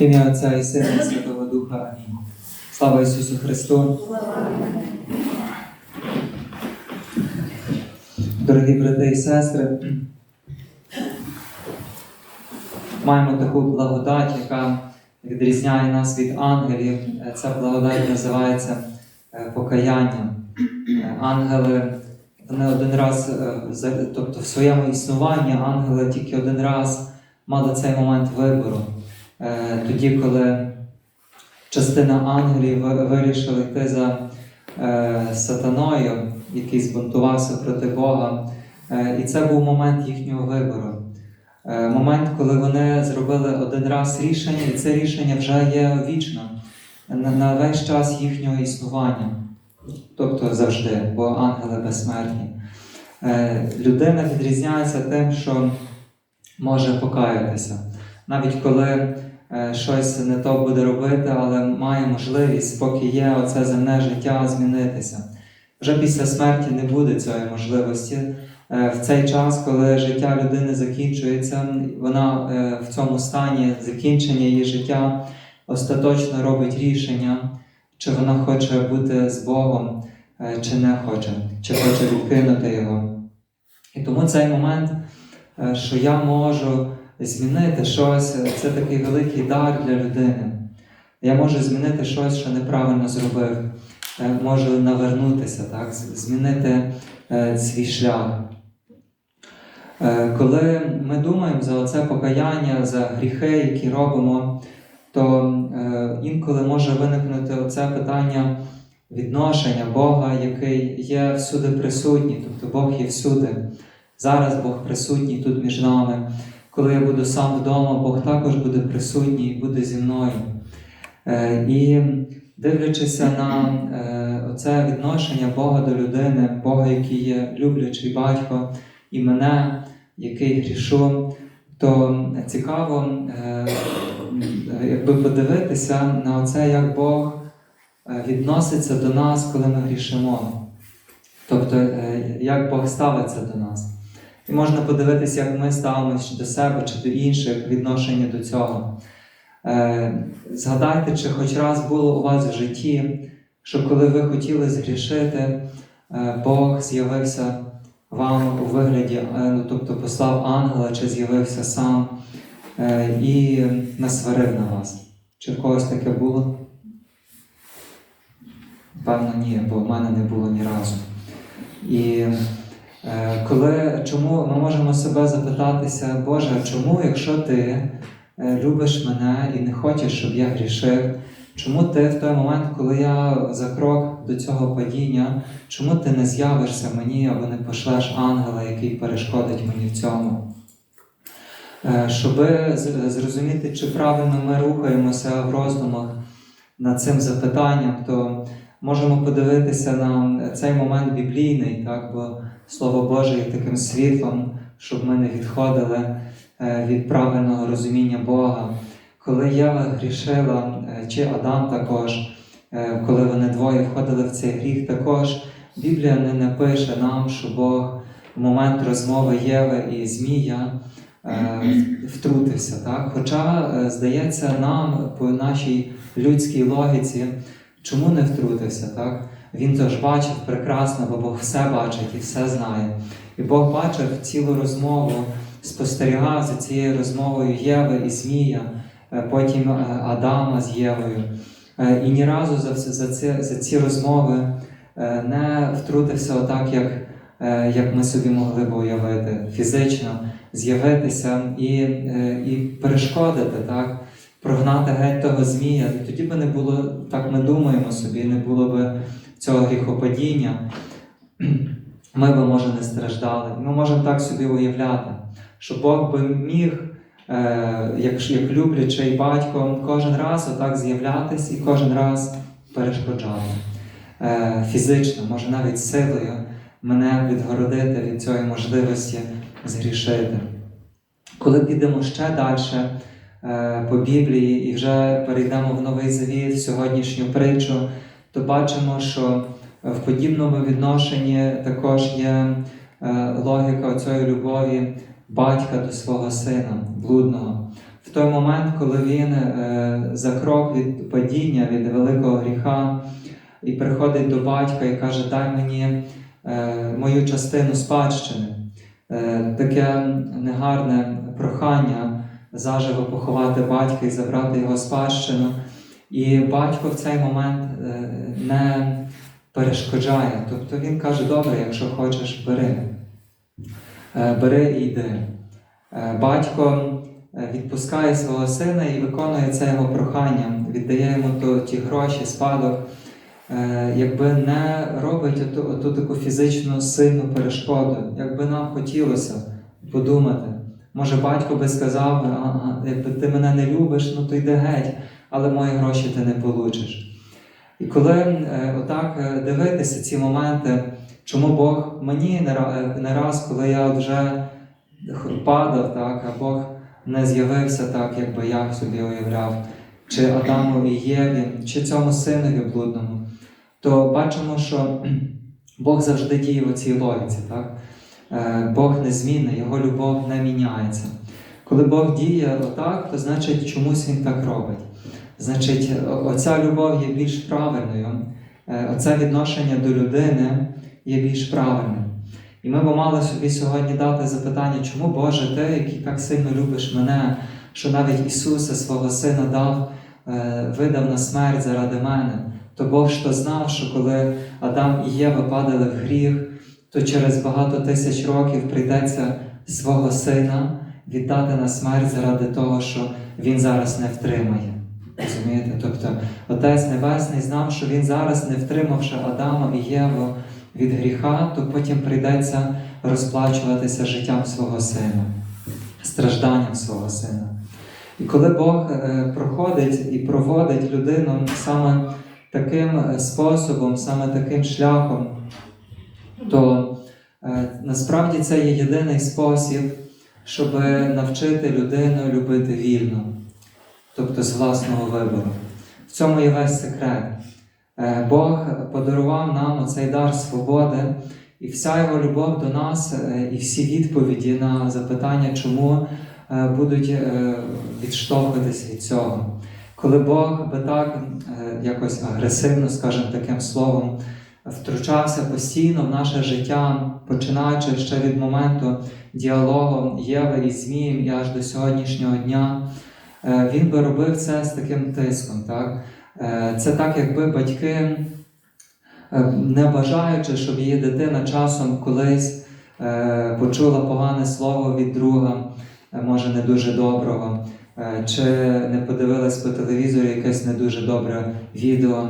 Ім'я Отця і Сина і Святого Духа. Слава Ісусу Христу! Дорогі брати і сестри, маємо таку благодать, яка відрізняє нас від ангелів. Ця благодать називається е, покаяння. Е, Ангели вони один раз, е, тобто в своєму існуванні ангели тільки один раз мали цей момент вибору. Е, Тоді, коли частина ангелів ви- вирішили йти за е, сатаною, який збунтувався проти Бога. Е, І це був момент їхнього вибору. Момент, коли вони зробили один раз рішення, і це рішення вже є вічним на, весь час їхнього існування. Тобто завжди, бо ангели безсмертні. Людина відрізняється тим, що може покаятися. Навіть коли щось не то буде робити, але має можливість, поки є оце земне життя, змінитися. Вже після смерті не буде цієї можливості. Е, В цей час, коли життя людини закінчується, вона е, в цьому стані закінчення її життя остаточно робить рішення, чи вона хоче бути з Богом, е, чи не хоче, чи хоче відкинути його. І тому цей момент, е, що я можу змінити щось, це такий великий дар для людини. Я можу змінити щось, що неправильно зробив. Е, Можу навернутися, так? змінити е, свій шлях. Е, Коли ми думаємо за оце покаяння, за гріхи, які робимо, то інколи може виникнути оце питання відношення Бога, який є всюди присутній, тобто Бог є всюди. Зараз Бог присутній тут між нами. Коли я буду сам вдома, Бог також буде присутній і буде зі мною. Е, І дивлячися на е, оце відношення Бога до людини, Бога, який є люблячий батько, і мене, який грішу, то цікаво е, якби подивитися на це, як Бог відноситься до нас, коли ми грішимо. Тобто, як Бог ставиться до нас. І можна подивитися, як ми ставимося до себе чи до інших відношення до цього. Е, Згадайте, чи хоч раз було у вас в житті, що коли ви хотіли згрішити, е, Бог з'явився вам у вигляді, е, ну, тобто послав ангела, чи з'явився сам е, і насварив на вас. Чи в когось таке було? Певно, ні, бо в мене не було ні разу. І коли, чому ми можемо себе запитатися, Боже, чому, якщо ти е, любиш мене і не хочеш, щоб я грішив, чому ти в той момент, коли я за крок до цього падіння, чому ти не з'явишся мені або не пошлеш ангела, який перешкодить мені в цьому? Е, Щоб зрозуміти, чи правильно ми рухаємося в роздумах над цим запитанням, то можемо подивитися на цей момент біблійний, так, бо Слово Боже є таким світлом, щоб ми не відходили е, від правильного розуміння Бога. Коли Єва грішила, е, чи Адам також, е, коли вони двоє входили в цей гріх, також Біблія не напише нам, що Бог в момент розмови Єви і Змія втрутився. Так? Хоча, здається, нам по нашій людській логіці, чому не втрутився? Так? Він то ж бачив прекрасно, бо Бог все бачить і все знає. І Бог бачив цілу розмову, спостерігав за цією розмовою Єви і Змія, е, потім е, Адама з Євою. Е, І ні разу за, за, ці, за ці розмови не втрутився отак, як, як ми собі могли б уявити, фізично з'явитися і, і перешкодити, так? прогнати геть того Змія. Тоді би не було, так ми думаємо собі, не було б цього гріхопадіння. Ми би, може, не страждали. Ми можемо так собі уявляти, що Бог би міг, е, як, як люблячий батько, кожен раз отак з'являтися і кожен раз перешкоджати. Е, фізично, може навіть силою мене відгородити від цієї можливості згрішити. Коли підемо ще далі е, по Біблії і вже перейдемо в Новий Завіт, в сьогоднішню притчу, то бачимо, що в подібному відношенні також є е, логіка цієї любові батька до свого сина, блудного. в той момент, коли він е, за крок від падіння, від великого гріха, і приходить до батька і каже: Дай мені е, мою частину спадщини. Таке негарне прохання заживо поховати батька і забрати його спадщину. І батько в цей момент е, не перешкоджає. Тобто він каже: добре, якщо хочеш, бери. Е, Бери і йди. Е, Батько відпускає свого сина і виконує це його прохання, віддає йому ті гроші, спадок, якби не робить оту, оту таку фізичну сильну перешкоду, якби нам хотілося подумати. Може, батько би сказав, «Ага, якби ти мене не любиш, ну то йди геть, але мої гроші ти не получиш. І коли е, отак е, дивитися ці моменти, чому Бог мені е, не раз, коли я вже падав, так, а Бог не з'явився так, як би я собі уявляв, чи Адаму і Єві, чи цьому синові блудному, то бачимо, що Бог завжди діє в цій логіці. Так? Бог незмінний, Його любов не міняється. Коли Бог діє отак, то значить чомусь Він так робить. Значить, оця любов є більш правильною, е, оце відношення до людини є більш правильним. І ми б мали собі сьогодні дати запитання, чому Боже, ти, який так сильно любиш мене, що навіть Ісуса свого Сина дав, е, видав на смерть заради мене. То Бог ж знав, що коли Адам і Єва падали в гріх, то через багато тисяч років прийдеться свого сина віддати на смерть заради того, що він зараз не втримає. Розумієте? Тобто Отець Небесний знав, що він зараз, не втримавши Адама і Єву від гріха, то потім прийдеться розплачуватися життям свого сина, стражданням свого сина. І коли Бог е, проходить і проводить людину саме таким е, способом, саме таким шляхом, то е, насправді це є єдиний спосіб, щоб навчити людину любити вільно, тобто з власного вибору. В цьому є весь секрет. Е, Бог подарував нам оцей дар свободи, і вся його любов до нас, е, і всі відповіді на запитання, чому е, будуть відштовхуватися від цього. Коли Бог би так якось агресивно, скажімо таким словом, втручався постійно в наше життя, починаючи ще від моменту діалогу Єви із Змієм і аж до сьогоднішнього дня, він би робив це з таким тиском. Так? Е, Це так, якби батьки, е, не бажаючи, щоб її дитина часом колись е, почула погане слово від друга, е, може не дуже доброго, е, чи не подивилась по телевізорі якесь не дуже добре відео,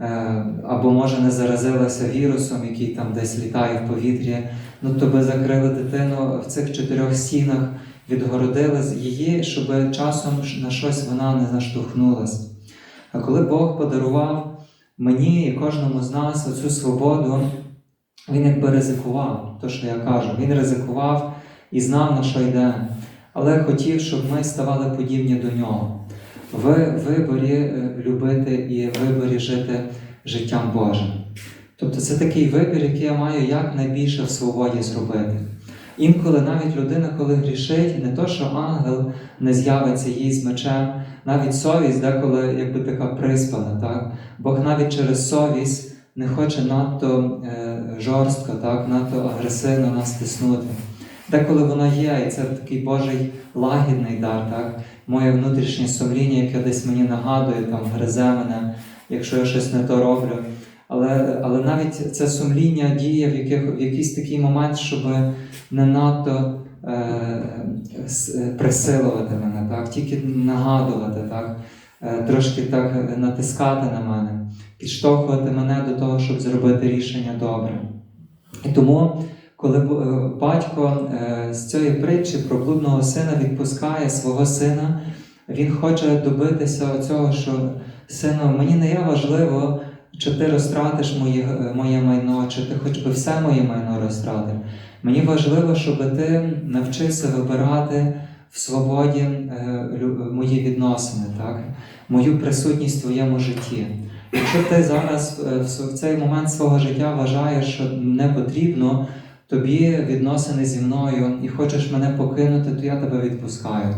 е, або може не заразилася вірусом, який там десь літає в повітрі, ну то би закрили дитину в цих чотирьох стінах, відгородили з її, щоб часом на щось вона не наштовхнулась. А коли Бог подарував мені і кожному з нас оцю свободу, він якби ризикував, то що я кажу, він ризикував і знав, на що йде, але хотів, щоб ми ставали подібні до нього. В виборі е, любити і в виборі жити життям Божим. Тобто це такий вибір, який я маю якнайбільше в свободі зробити. Інколи навіть людина, коли грішить, не то, що ангел не з'явиться їй з мечем, навіть совість деколи якби така приспана, так? Бог навіть через совість не хоче надто е, жорстко, так? надто агресивно нас тиснути. Деколи вона є, і це такий Божий лагідний дар, так? моє внутрішнє сумління, яке десь мені нагадує, там, гризе мене, якщо я щось не то роблю. Але, але навіть це сумління діє в, яких, в якийсь такий момент, щоб не надто е, е, присилувати мене, так? тільки нагадувати, так? Е, трошки так натискати на мене, підштовхувати мене до того, щоб зробити рішення добре. І тому, коли е, батько е, з цієї притчі про блудного сина відпускає свого сина, він хоче добитися цього, що сину, мені не є важливо, чи ти розтратиш моє, е, моє майно, чи ти хоч би все моє майно розтратив. Мені важливо, щоб ти навчився вибирати в свободі е, лю- мої відносини, так? мою присутність в твоєму житті. Якщо ти зараз е, в цей момент свого життя вважаєш, що не потрібно тобі відносини зі мною і хочеш мене покинути, то я тебе відпускаю.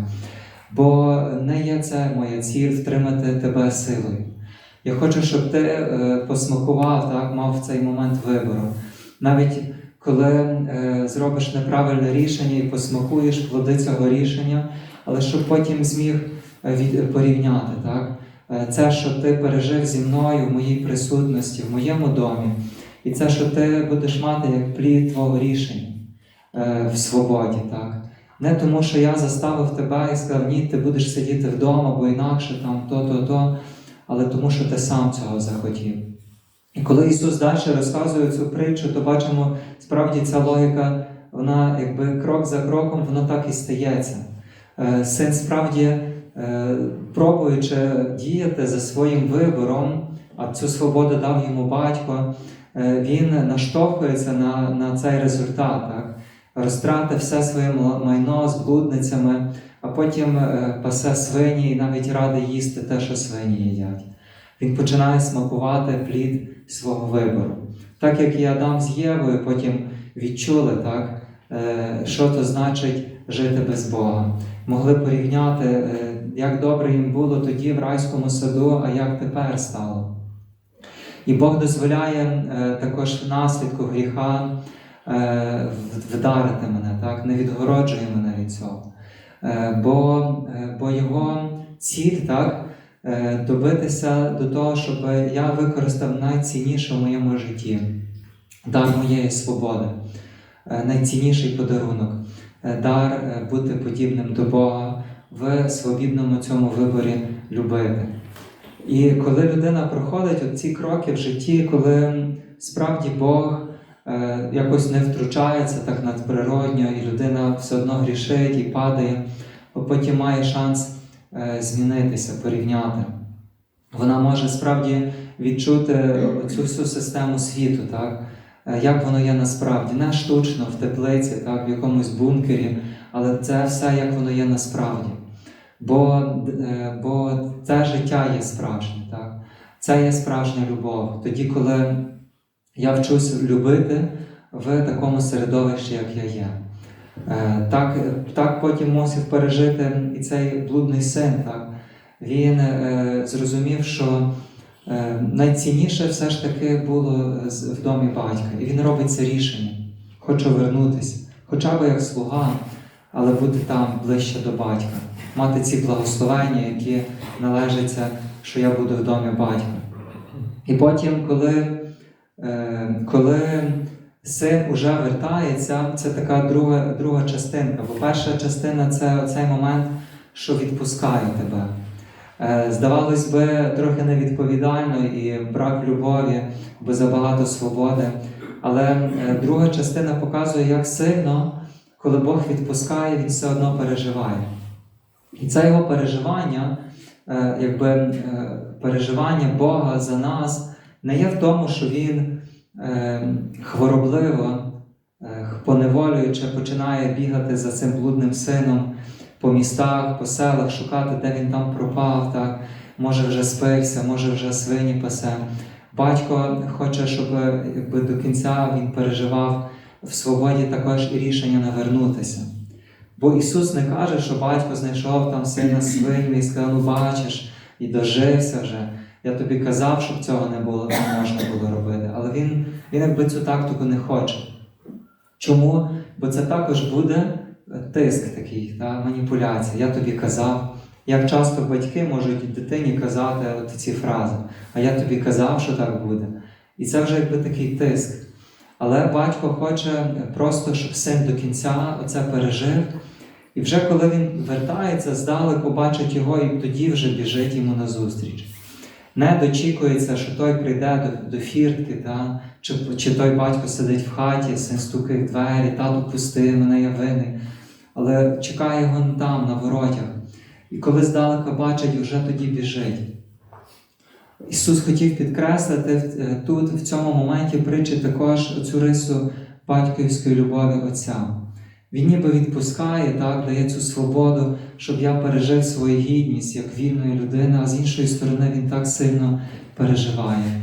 Бо не є це моя ціль втримати тебе силою. Я хочу, щоб ти е, посмакував, так, мав цей момент вибору. Навіть коли е, зробиш неправильне рішення і посмакуєш плоди цього рішення, але щоб потім зміг е, порівняти. Так? Це, що ти пережив зі мною в моїй присутності, в моєму домі, і це, що ти будеш мати як плід твого рішення в свободі. Так? Не тому, що я заставив тебе і сказав, ні, ти будеш сидіти вдома, бо інакше там то-то, то, але тому, що ти сам цього захотів. І коли Ісус далі розказує цю притчу, то бачимо, справді ця логіка, вона якби крок за кроком, воно так і стається. Е, Син справді, е, пробуючи діяти за своїм вибором, а цю свободу дав йому батько, е, він наштовхується на, на цей результат, так? розтрати все своє майно з блудницями, а потім е, пасе свині і навіть радий їсти те, що свині їдять. Він починає смакувати плід свого вибору. Так як і Адам з Євою потім відчули, так, е, що то значить жити без Бога. Могли порівняти, е, як добре їм було тоді в райському саду, а як тепер стало. І Бог дозволяє також наслідку гріха вдарити мене, так, не відгороджує мене від цього. Е, бо, е, бо його ціль так, е, добитися до того, щоб я використав найцінніше в моєму житті дар моєї свободи, найцінніший подарунок, дар бути подібним до Бога в свобідному цьому виборі любити. І коли людина проходить ці кроки в житті, коли справді Бог якось не втручається так надприродньо, і людина все одно грішить і падає, потім має шанс е, змінитися, порівняти. Вона може справді відчути цю всю систему світу, так? Е, як воно є насправді, не штучно в теплиці, так, в якомусь бункері, але це все як воно є насправді. Бо, е, бо це життя є справжнє, так? це є справжня любов. Тоді, коли я вчусь любити в такому середовищі, як я є. Е, Так, так потім мусив пережити і цей блудний син. Так? Він е, зрозумів, що е, найцінніше все ж таки було в домі батька. І він робить це рішення. Хочу вернутися, хоча б як слуга, але бути там ближче до батька, мати ці благословення, які належаться, що я буду в домі батька. І потім, коли, е, коли син уже вертається, це така друга, друга частинка. Бо перша частина це цей момент, що відпускає тебе. Е, Здавалось би, трохи невідповідально і брак любові, бо забагато свободи. Але е, друга частина показує, як сильно, коли Бог відпускає, він все одно переживає. І це його переживання, е, якби е, переживання Бога за нас, не є в тому, що він е, хворобливо, е, поневолюючи, починає бігати за цим блудним сином по містах, по селах, шукати, де він там пропав, так? може вже спився, може вже свині пасе. Батько хоче, щоб е, якби, до кінця він переживав в свободі також і рішення навернутися. Бо Ісус не каже, що батько знайшов там сина свиньми і сказав, ну бачиш, і дожився вже. Я тобі казав, щоб цього не було, не можна було робити. Але він, він якби цю тактику не хоче. Чому? Бо це також буде тиск такий, та, маніпуляція. Я тобі казав. Як часто батьки можуть дитині казати от ці фрази, а я тобі казав, що так буде. І це вже якби такий тиск. Але батько хоче просто, щоб син до кінця оце пережив. І вже коли він вертається, здалеку бачить його, і тоді вже біжить йому назустріч. Не дочікується, що той прийде до, до фіртки, та? Чи, чи той батько сидить в хаті, син стукає в двері, тату пусти, мене я винний. Але чекає його там, на воротях. І коли здалека бачить, вже тоді біжить. Ісус хотів підкреслити е, тут, в цьому моменті притчі також цю рису батьківської любові Отця. Він ніби відпускає, так, дає цю свободу, щоб я пережив свою гідність як вільної людини, а з іншої сторони він так сильно переживає,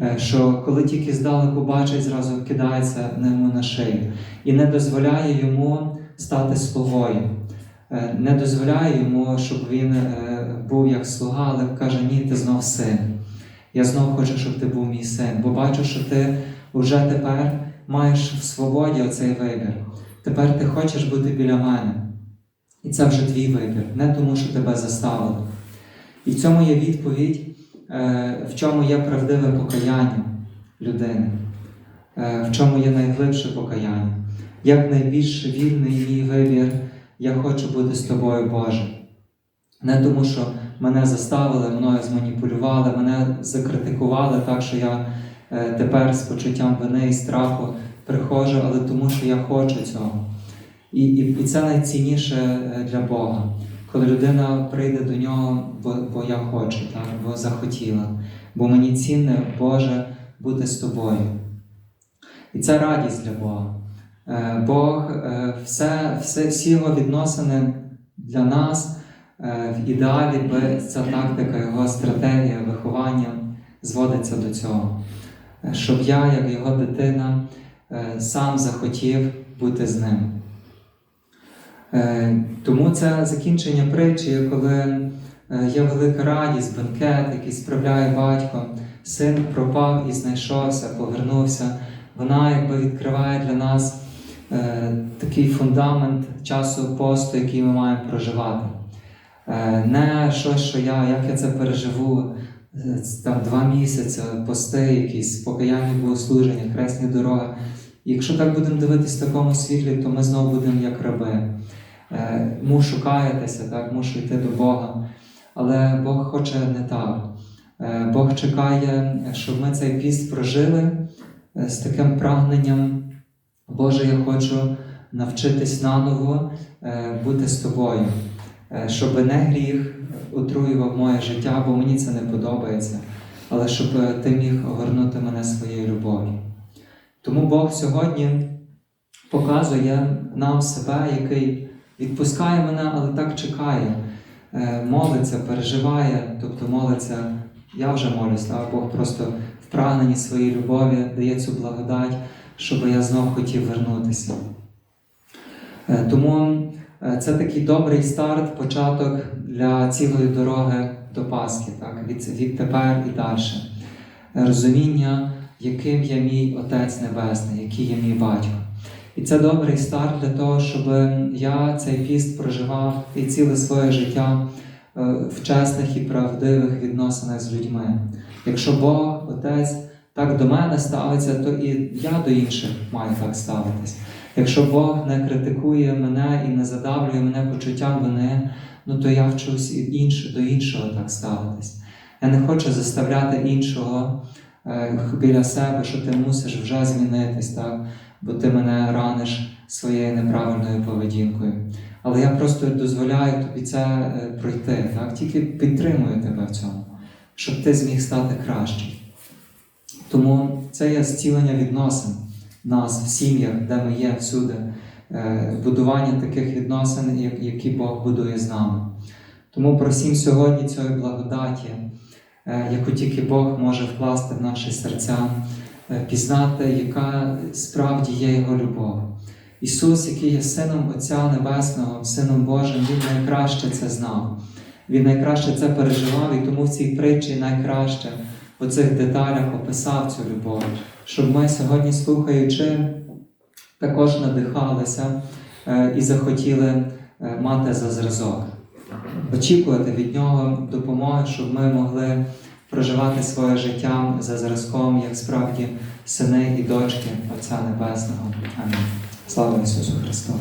е, що коли тільки здалеку бачить, зразу кидається йому на шию і не дозволяє йому стати слугою. е, не дозволяє йому, щоб він е, був як слуга, але каже: ні, ти знов син. Я знов хочу, щоб ти був мій син, бо бачу, що ти вже тепер маєш в свободі оцей вибір. Тепер ти хочеш бути біля мене. І це вже твій вибір, не тому, що тебе заставили. І в цьому є відповідь, е, в чому є правдиве покаяння людини, е, в чому є найглибше покаяння. Як найбільш вільний мій вибір, я хочу бути з тобою, Боже. Не тому, що мене заставили, мною зманіпулювали, мене закритикували так, що я е, тепер з почуттям вини і страху приходжу, але тому, що я хочу цього. І, і, і це найцінніше е, для Бога, коли людина прийде до нього, бо, бо я хочу, так, бо захотіла, бо мені цінне, Боже, бути з тобою. І це радість для Бога. Е, Бог, е, все, все, всі його відносини для нас в ідеалі, би ця тактика, його стратегія виховання зводиться до цього. Щоб я, як його дитина, сам захотів бути з ним. Е, Тому це закінчення притчі, коли е, є велика радість, бенкет, який справляє батько, син пропав і знайшовся, повернувся. Вона якби відкриває для нас е, такий фундамент часу посту, який ми маємо проживати. Е, не щось, що я, як я це переживу, е, там два місяці, пости, якісь покаяння богослуження, хресні дороги. Якщо так будемо дивитись в такому світлі, то ми знову будемо як раби. Е, Мушу каятися, так, мушу йти до Бога. Але Бог хоче не так. Е, Бог чекає, щоб ми цей піст прожили е, з таким прагненням. Боже, я хочу навчитись наново бути з тобою, щоб не гріх отруював моє життя, бо мені це не подобається, але щоб е, ти міг огорнути мене своєю любов'ю. Тому Бог сьогодні показує нам себе, який відпускає мене, але так чекає, е, молиться, переживає, тобто молиться. Я вже молюсь, а Бог просто в прагненні своєї любові дає цю благодать, щоб я знов хотів вернутися. Е, Тому е, це такий добрий старт, початок для цілої дороги до Пасхи, так? від, від тепер і далі. Розуміння, яким є мій Отець Небесний, який є мій батько. І це добрий старт для того, щоб я цей піст проживав і ціле своє життя е, в чесних і правдивих відносинах з людьми. Якщо Бог, Отець, так до мене ставиться, то і я до інших маю так ставитись. Якщо Бог не критикує мене і не задавлює мене почуттям вини, ну то я вчусь і інше, до іншого так ставитись. Я не хочу заставляти іншого е, біля себе, що ти мусиш вже змінитись, так? бо ти мене раниш своєю неправильною поведінкою. Але я просто дозволяю тобі це е, пройти, так? тільки підтримую тебе в цьому, щоб ти зміг стати кращим. Тому це є зцілення відносин нас в сім'ях, де ми є всюди, е, будування таких відносин, які Бог будує з нами. Тому просім сьогодні цієї благодаті, е, яку тільки Бог може вкласти в наші серця, е, пізнати, яка справді є Його любов. Ісус, який є Сином Отця Небесного, Сином Божим, Він найкраще це знав. Він найкраще це переживав, і тому в цій притчі найкраще в цих деталях описав цю любов, щоб ми сьогодні, слухаючи, також надихалися е, і захотіли е, мати за зразок, очікувати від нього допомоги, щоб ми могли проживати своє життя за зразком, як справді сини і дочки Отця Небесного. Амінь. Слава Ісусу Христу!